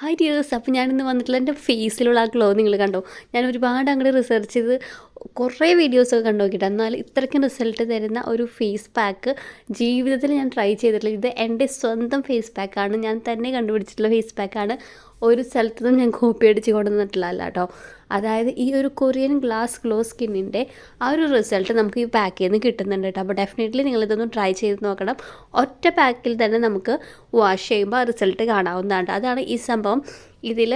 Hi dears അപ്പോൾ ഞാനിന്ന് വന്നിട്ടുള്ള എന്റെ ഫേസിലുള്ള ആ ഗ്ലോ നിങ്ങൾ കണ്ടോ? ഞാൻ ഒരുപാട് അങ്ങോട്ട് റിസർച്ച് ചെയ്ത് കുറേ വീഡിയോസൊക്കെ കണ്ടു നോക്കിയിട്ട് എന്നാൽ ഇത്രയ്ക്കും റിസൾട്ട് തരുന്ന ഒരു ഫേസ് പാക്ക് ജീവിതത്തിൽ ഞാൻ ട്രൈ ചെയ്തിട്ടില്ല. ഇത് എന്റെ സ്വന്തം ഫേസ് പാക്കാണ് ഞാൻ തന്നെ കണ്ടുപിടിച്ചിട്ടുള്ള ഫേസ് പാക്കാണ് ഒരു സ്ഥലത്തു നിന്നും ഞാൻ കോപ്പി അടിച്ച് കൊണ്ടുവന്നിട്ടില്ല കേട്ടോ അതായത് ഈ ഒരു കൊറിയൻ ഗ്ലാസ് ഗ്ലോ സ്കിന്നിന്റെ ആ ഒരു റിസൾട്ട് നമുക്ക് ഈ പാക്കിൽ നിന്ന് കിട്ടുന്നുണ്ട് കേട്ടോ അപ്പോൾ ഡെഫിനറ്റ്ലി നിങ്ങളിതൊന്ന് ട്രൈ ചെയ്ത് നോക്കണം. ഒറ്റ പാക്കിൽ തന്നെ നമുക്ക് വാഷ് ചെയ്യുമ്പോൾ ആ റിസൾട്ട് കാണാവുന്നതാണ് അതാണ് ഈ സംഭവം. ഇതിൽ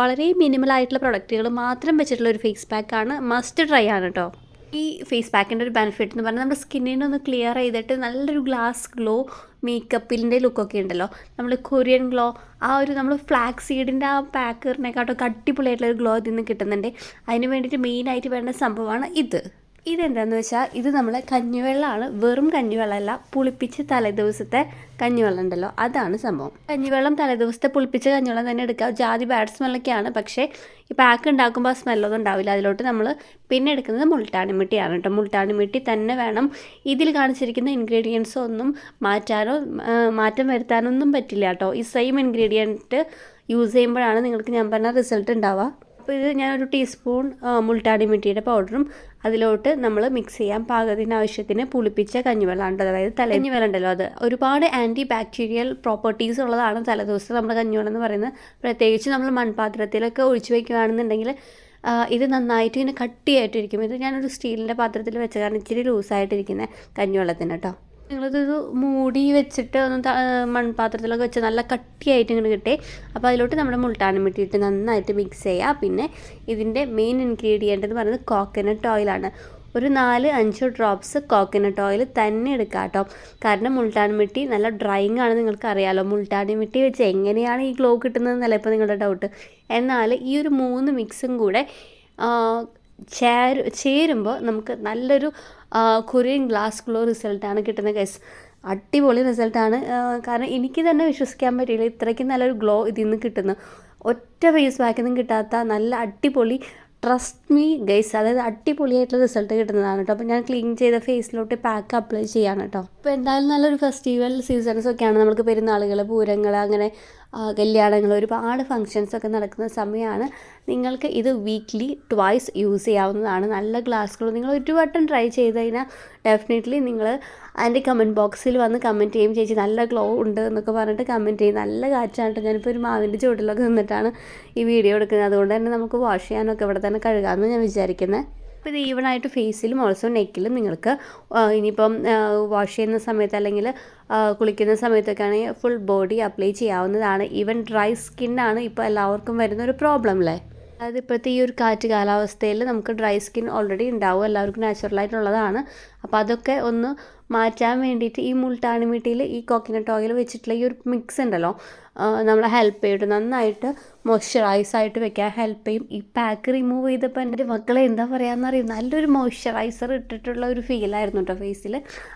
വളരെ മിനിമലായിട്ടുള്ള പ്രൊഡക്റ്റുകൾ മാത്രം വെച്ചിട്ടുള്ള ഒരു ഫേസ് പാക്കാണ് മസ്റ്റ് ട്രൈ ആണ് കേട്ടോ ഈ ഫേസ് പാക്കിന്റെ ഒരു ബെനിഫിറ്റ് എന്ന് പറഞ്ഞാൽ നമ്മുടെ സ്കിന്നിനെ ഒന്ന് ക്ലിയർ ചെയ്തിട്ട് നല്ലൊരു ഗ്ലാസ് ഗ്ലോ മേക്കപ്പിന്റെ ലുക്കൊക്കെ ഉണ്ടല്ലോ. നമ്മൾ കൊറിയൻ ഗ്ലോ ആ ഒരു നമ്മൾ ഫ്ലാക്സ് സീഡിന്റെ ആ പാക്കറിനെക്കാട്ടും അടിപൊളിയായിട്ടുള്ള ഒരു ഗ്ലോ ഇതിൽ നിന്ന് കിട്ടുന്നുണ്ട്. അതിന് വേണ്ടിയിട്ട് മെയിനായിട്ട് വേണ്ട സംഭവമാണ് ഇത്. ഇതെന്താന്ന് വെച്ചാൽ ഇത് നമ്മൾ കഞ്ഞിവെള്ളമാണ് വെറും കഞ്ഞിവെള്ളമല്ല പുളിപ്പിച്ച് തലേദിവസത്തെ കഞ്ഞിവെള്ളം ഉണ്ടല്ലോ അതാണ് സംഭവം. കഞ്ഞിവെള്ളം തലേദിവസത്തെ പുളിപ്പിച്ച കഞ്ഞിവെള്ളം തന്നെ എടുക്കുക ജാതി ബാഡ് സ്മെല്ലൊക്കെയാണ് പക്ഷേ ഈ പാക്ക് ഉണ്ടാക്കുമ്പോൾ സ്മെല്ലൊന്നും ഉണ്ടാവില്ല. അതിലോട്ട് നമ്മൾ പിന്നെ എടുക്കുന്നത് മുൾട്ടാണി മിട്ടിയാണ് കേട്ടോ മുൾട്ടാണി മിട്ടി തന്നെ വേണം. ഇതിൽ കാണിച്ചിരിക്കുന്ന ഇൻഗ്രീഡിയൻസ് ഒന്നും മാറ്റാനോ മാറ്റം വരുത്താനൊന്നും പറ്റില്ല കേട്ടോ ഈ സെയിം ഇൻഗ്രീഡിയന്റ് യൂസ് ചെയ്യുമ്പോഴാണ് നിങ്ങൾക്ക് ഞാൻ പറഞ്ഞ റിസൾട്ട് ഉണ്ടാവുക അപ്പോൾ ഇത് ഒരു ടീസ്പൂൺ മുൾട്ടാടി മിട്ടിയുടെ പൗഡറും അതിലോട്ട് നമ്മൾ മിക്സ് ചെയ്യാം. പാകത്തിന് ആവശ്യത്തിന് പുളിപ്പിച്ച കഞ്ഞിവെള്ളമാണ് അതായത് തലഞ്ഞിവെള്ളം ഉണ്ടല്ലോ അത്. ഒരുപാട് ആന്റി ബാക്ടീരിയൽ പ്രോപ്പർട്ടീസ് ഉള്ളതാണ് തലേദിവസം നമ്മൾ കഞ്ഞിവെള്ളം എന്ന് പറയുന്നത്. പ്രത്യേകിച്ച് നമ്മൾ മൺപാത്രത്തിലൊക്കെ ഒഴിച്ചു വയ്ക്കുകയാണെന്നുണ്ടെങ്കിൽ ഇത് നന്നായിട്ട് ഇങ്ങനെ കട്ടിയായിട്ടിരിക്കും. ഇത് ഞാനൊരു സ്റ്റീലിന്റെ പാത്രത്തിൽ വെച്ച കാരണം ഇച്ചിരി ലൂസായിട്ടിരിക്കുന്ന കഞ്ഞിവെള്ളത്തിന് കേട്ടോ. നിങ്ങളിത് മൂടി വെച്ചിട്ട് ഒന്ന് മൺപാത്രത്തിലൊക്കെ വെച്ച് നല്ല കട്ടിയായിട്ട് ഇങ്ങനെ കിട്ടേ. അപ്പോൾ അതിലോട്ട് നമ്മുടെ മുൾട്ടാനും ഇട്ടിട്ട് നന്നായിട്ട് മിക്സ് ചെയ്യുക പിന്നെ ഇതിന്റെ മെയിൻ ഇൻഗ്രീഡിയന്റ് എന്ന് പറയുന്നത് കോക്കനട്ട് ഓയിലാണ് ഒരു നാല് അഞ്ച് ഡ്രോപ്സ് കോക്കനട്ട് ഓയിൽ തന്നെ എടുക്കുക കേട്ടോ കാരണം മുൾട്ടാൻ മിട്ടി നല്ല ഡ്രൈയിങ് ആണ് നിങ്ങൾക്ക് അറിയാലോ മുൾട്ടാനി മിട്ടി വെച്ച് എങ്ങനെയാണ് ഈ ഗ്ലോ കിട്ടുന്നതെന്നല്ല ഇപ്പോൾ നിങ്ങളുടെ ഡൗട്ട് എന്നാൽ ഈ ഒരു മൂന്ന് മിക്സും കൂടെ ചേരു ചേരുമ്പോൾ നമുക്ക് നല്ലൊരു കൊറിയൻ ഗ്ലാസ് ഗ്ലോ റിസൾട്ടാണ് കിട്ടുന്നത് ഗൈസ് അടിപൊളി റിസൾട്ടാണ് കാരണം എനിക്ക് തന്നെ വിശ്വസിക്കാൻ പറ്റില്ല ഇത്രയ്ക്കും നല്ലൊരു ഗ്ലോ ഇതിൽ നിന്ന് കിട്ടുന്നു. ഒറ്റ ഫേസ് പാക്കിൽ നിന്നും കിട്ടാത്ത നല്ല അടിപൊളി ട്രസ്റ്റ് മീ ഗൈസ് അതായത് അടിപൊളിയായിട്ടുള്ള റിസൾട്ട് കിട്ടുന്നതാണ് കേട്ടോ. അപ്പോൾ ഞാൻ ക്ലീൻ ചെയ്ത ഫേസിലോട്ട് പാക്ക് അപ്ലൈ ചെയ്യാണ് കേട്ടോ. അപ്പോൾ എന്തായാലും നല്ലൊരു ഫെസ്റ്റിവൽ സീസൺസ് ഒക്കെയാണ്. നമുക്ക് പെരുന്നാളുകൾ പൂരങ്ങൾ അങ്ങനെ കല്യാണങ്ങൾ ഒരുപാട് ഫങ്ഷൻസ് ഒക്കെ നടക്കുന്ന സമയമാണ് നിങ്ങൾക്ക് ഇത് വീക്ക്ലി ട്വൈസ് യൂസ് ചെയ്യാവുന്നതാണ്. നല്ല ഗ്ലാസ്സുകൾ നിങ്ങൾ ഒരു വട്ടം ട്രൈ ചെയ്ത് കഴിഞ്ഞാൽ ഡെഫിനറ്റ്ലി നിങ്ങൾ അതിന്റെ കമന്റ് ബോക്സിൽ വന്ന് കമന്റ് ചെയ്യും. ചേച്ചി നല്ല ഗ്ലോ ഉണ്ട് എന്നൊക്കെ പറഞ്ഞിട്ട് കമന്റ് ചെയ്യും. നല്ല കാറ്റാണ് ഞാനിപ്പോൾ ഒരു മാവിന്റെ ചുവട്ടിലൊക്കെ നിന്നിട്ടാണ് ഈ വീഡിയോ എടുക്കുന്നത്. അതുകൊണ്ട് തന്നെ നമുക്ക് വാഷ് ചെയ്യാനൊക്കെ ഇവിടെ തന്നെ കഴുകാമെന്ന് ഞാൻ വിചാരിക്കുന്നത് ഇത് ഈവണായിട്ട് ഫേസിലും ഓൾസോ നെക്കിലും നിങ്ങൾക്ക് ഇനിയിപ്പം വാഷ് ചെയ്യുന്ന സമയത്ത് അല്ലെങ്കിൽ കുളിക്കുന്ന സമയത്തൊക്കെ ആണെങ്കിൽ ഫുൾ ബോഡി അപ്ലൈ ചെയ്യാവുന്നതാണ്. ഈവൻ ഡ്രൈ സ്കിന്നാണ് ഇപ്പോൾ എല്ലാവർക്കും വരുന്ന ഒരു പ്രോബ്ലം അല്ലേ അതായത് ഇപ്പോഴത്തെ ഈ ഒരു കാറ്റ് കാലാവസ്ഥയിൽ നമുക്ക് ഡ്രൈ സ്കിൻ ഓൾറെഡി ഉണ്ടാവും. എല്ലാവർക്കും നാച്ചുറലായിട്ടുള്ളതാണ് അപ്പോൾ അതൊക്കെ ഒന്ന് മാറ്റാൻ വേണ്ടിയിട്ട് ഈ മുൾട്ടാണി മീട്ടിയിൽ ഈ കോക്കനട്ട് ഓയിൽ വെച്ചിട്ടുള്ള ഈ ഒരു മിക്സ് ഉണ്ടല്ലോ നമ്മളെ ഹെൽപ്പ് ചെയ്യും നന്നായിട്ട് മോയ്സ്ചറൈസ് ആയിട്ട് വെക്കാൻ ഹെൽപ്പ് ചെയ്യും ഈ പാക്ക് റിമൂവ് ചെയ്തപ്പോൾ എന്റെ മക്കളെ എന്താ പറയുക നല്ലൊരു മോയ്സ്ചറൈസർ ഇട്ടിട്ടുള്ള ഒരു ഫീലായിരുന്നു കേട്ടോ ഫേസിൽ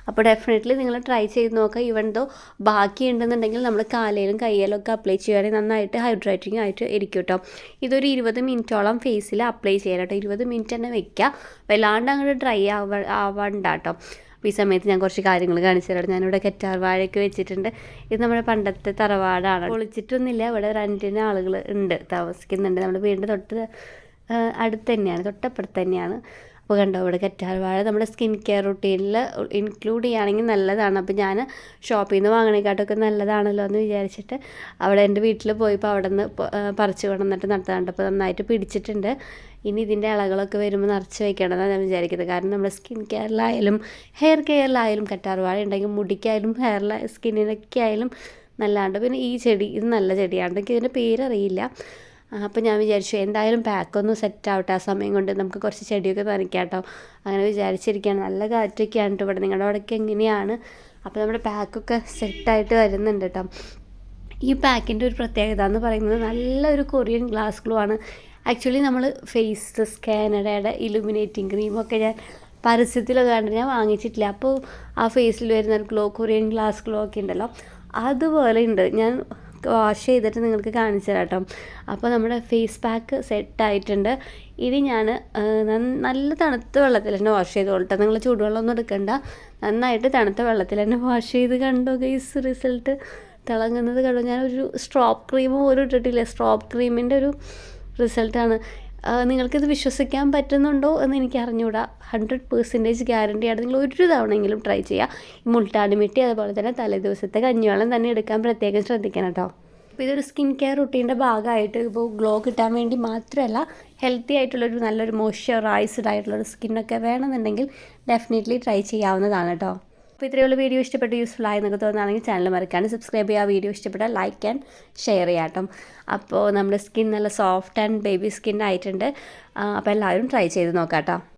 അപ്പോൾ ഡെഫിനറ്റ്ലി നിങ്ങൾ ട്രൈ ചെയ്ത് നോക്കുക. ഇവൻ ദോ ബാക്കി ഉണ്ടെന്നുണ്ടെങ്കിൽ നമ്മൾ കാലയിലും കയ്യിലും ഒക്കെ അപ്ലൈ ചെയ്യുകയാണെങ്കിൽ നന്നായിട്ട് ഹൈഡ്രേറ്റിംഗ് ആയിട്ട് ഇരിക്കും കേട്ടോ ഇതൊരു ഇരുപത് മിനിറ്റോളം ഫേസിൽ അപ്ലൈ ചെയ്യാം കേട്ടോ ഇരുപത് മിനിറ്റ് തന്നെ വെക്കുക. വല്ലാണ്ട് അങ്ങോട്ട് ഡ്രൈ ആവ ആവണ്ട. കേട്ടോ അപ്പോൾ ഈ സമയത്ത് ഞാൻ കുറച്ച് കാര്യങ്ങൾ കാണിച്ചു തരാം ഞാനിവിടെ കെറ്റാർ വാഴയൊക്കെ വെച്ചിട്ടുണ്ട്. ഇത് നമ്മുടെ പണ്ടത്തെ തറവാടാണ്. ഒളിച്ചിട്ടൊന്നുമില്ല ഇവിടെ റെന്റിന് ആളുകൾ ഉണ്ട്. താമസിക്കുന്നുണ്ട്. നമ്മുടെ വീടിന്റെ തൊട്ട് അടുത്ത് തന്നെയാണ്. തൊട്ടപ്പുറത്ത് തന്നെയാണ്. അപ്പോൾ കണ്ടോ ഇവിടെ കറ്റാർ വാഴ നമ്മുടെ സ്കിൻ കെയർ റുട്ടീനിൽ ഇൻക്ലൂഡ് ചെയ്യുകയാണെങ്കിൽ നല്ലതാണ്. അപ്പോൾ ഞാൻ ഷോപ്പിൽ നിന്ന് വാങ്ങണേക്കാട്ടൊക്കെ നല്ലതാണല്ലോ എന്ന് വിചാരിച്ചിട്ട് അവിടെ എന്റെ വീട്ടിൽ പോയപ്പോൾ അവിടെ നിന്ന് പറിച്ച് കൊണ്ടുവന്നിട്ട് നട്ടതാണ് അപ്പോൾ നന്നായിട്ട് പിടിച്ചിട്ടുണ്ട്. ഇനി ഇതിന്റെ ഇളകളൊക്കെ വരുമ്പോൾ നിറച്ച് വയ്ക്കണമെന്നാണ് ഞാൻ വിചാരിക്കുന്നത്. കാരണം നമ്മുടെ സ്കിൻ കെയറിലായാലും ഹെയർ കെയറിലായാലും കറ്റാർവാഴ ഉണ്ടെങ്കിൽ മുടിക്കായാലും ഹെയറിലെ സ്കിന്നിനൊക്കെ ആയാലും നല്ലാണ്ട് പിന്നെ ഈ ചെടി ഇത് നല്ല ചെടിയാണ്. എനിക്ക് ഇതിന്റെ പേരറിയില്ല. അപ്പോൾ ഞാൻ വിചാരിച്ചു എന്തായാലും പാക്കൊന്ന് സെറ്റ് ആവട്ടെ ആ സമയം കൊണ്ട് നമുക്ക് കുറച്ച് ചെടിയൊക്കെ നനയ്ക്കാം കേട്ടോ അങ്ങനെ വിചാരിച്ചിരിക്കുകയാണ്. നല്ല കാറ്റൊക്കെയാണ് കേട്ടോ ഇവിടെ. നിങ്ങളുടെ അവിടെയൊക്കെ എങ്ങനെയാണ്? അപ്പോൾ നമ്മുടെ പാക്കൊക്കെ സെറ്റായിട്ട് വരുന്നുണ്ട് കേട്ടോ ഈ പാക്കിന്റെ ഒരു പ്രത്യേകത എന്ന് പറയുന്നത് നല്ലൊരു കൊറിയൻ ഗ്ലാസ് ഗ്ലൂ ആണ്. ആക്ച്വലി നമ്മൾ ഫേസ് സ്കാനഡയുടെ ഇലുമിനേറ്റിംഗ് ക്രീമൊക്കെ ഞാൻ പരസ്യത്തിലൊക്കെ കണ്ടിട്ട് ഞാൻ വാങ്ങിച്ചിട്ടില്ല. അപ്പോൾ ആ ഫേസിൽ വരുന്ന ഗ്ലോ കൊറിയൻ ഗ്ലാസ് ഗ്ലോ ഒക്കെ ഉണ്ടല്ലോ. അതുപോലെ ഉണ്ട്. ഞാൻ വാഷ് ചെയ്തിട്ട് നിങ്ങൾക്ക് കാണിച്ചു കേട്ടോ അപ്പോൾ നമ്മുടെ ഫേസ് പാക്ക് സെറ്റായിട്ടുണ്ട് ഇനി ഞാൻ നല്ല തണുത്ത വെള്ളത്തിൽ തന്നെ വാഷ് ചെയ്ത് കൊള്ളട്ടെ നിങ്ങൾ ചൂടുവെള്ളമൊന്നും എടുക്കണ്ട. നന്നായിട്ട് തണുത്ത വെള്ളത്തിൽ തന്നെ വാഷ് ചെയ്ത് കണ്ടോ ഗൈസ് റിസൾട്ട് തിളങ്ങുന്നത് കണ്ടു? ഞാനൊരു സ്ട്രോപ്പ് ക്രീം പോലും ഇട്ടിട്ടില്ല. സ്ട്രോപ്പ് ക്രീമിന്റെ ഒരു റിസൾട്ടാണ് നിങ്ങൾക്കിത് വിശ്വസിക്കാൻ പറ്റുന്നുണ്ടോ എന്ന് എനിക്ക് അറിഞ്ഞുകൂടാ ഹൺഡ്രഡ് പേഴ്സന്റേജ് ഗ്യാരണ്ടിയാണ് നിങ്ങൾ ഒരു തവണയെങ്കിലും ട്രൈ ചെയ്യുക ഈ മുൾട്ടാണി മിട്ടി അതുപോലെ തന്നെ തലേദിവസത്തെ കഞ്ഞിവെള്ളം തന്നെ എടുക്കാൻ പ്രത്യേകം ശ്രദ്ധിക്കണം കേട്ടോ. അപ്പോൾ ഇതൊരു സ്കിൻ കെയർ റുട്ടീന്റെ ഭാഗമായിട്ട് ഇപ്പോൾ ഗ്ലോ കിട്ടാൻ വേണ്ടി മാത്രമല്ല ഹെൽത്തി ആയിട്ടുള്ളൊരു നല്ലൊരു മോയ്സ്ചറൈസ്ഡ് ആയിട്ടുള്ളൊരു സ്കിന്നൊക്കെ വേണമെന്നുണ്ടെങ്കിൽ ഡെഫിനറ്റ്ലി ട്രൈ ചെയ്യാവുന്നതാണ് കേട്ടോ. അപ്പോൾ ഇത്രയേ ഉള്ളൂ. വീഡിയോ ഇഷ്ടപ്പെട്ട് യൂസ്ഫുൾ ആയി നിങ്ങൾക്ക് തോന്നുകയാണെങ്കിൽ ചാനൽ മറക്കാണ്ട് സബ്സ്ക്രൈബ് ചെയ്യുക. വീഡിയോ ഇഷ്ടപ്പെട്ട ലൈക്ക് ആൻഡ് ഷെയർ ചെയ്യാട്ടോ അപ്പോൾ നമ്മുടെ സ്കിൻ നല്ല സോഫ്റ്റ് ആൻഡ് ബേബി സ്കിൻ ആയിട്ടുണ്ട്. അപ്പോൾ എല്ലാവരും ട്രൈ ചെയ്ത് നോക്കാം കേട്ടോ.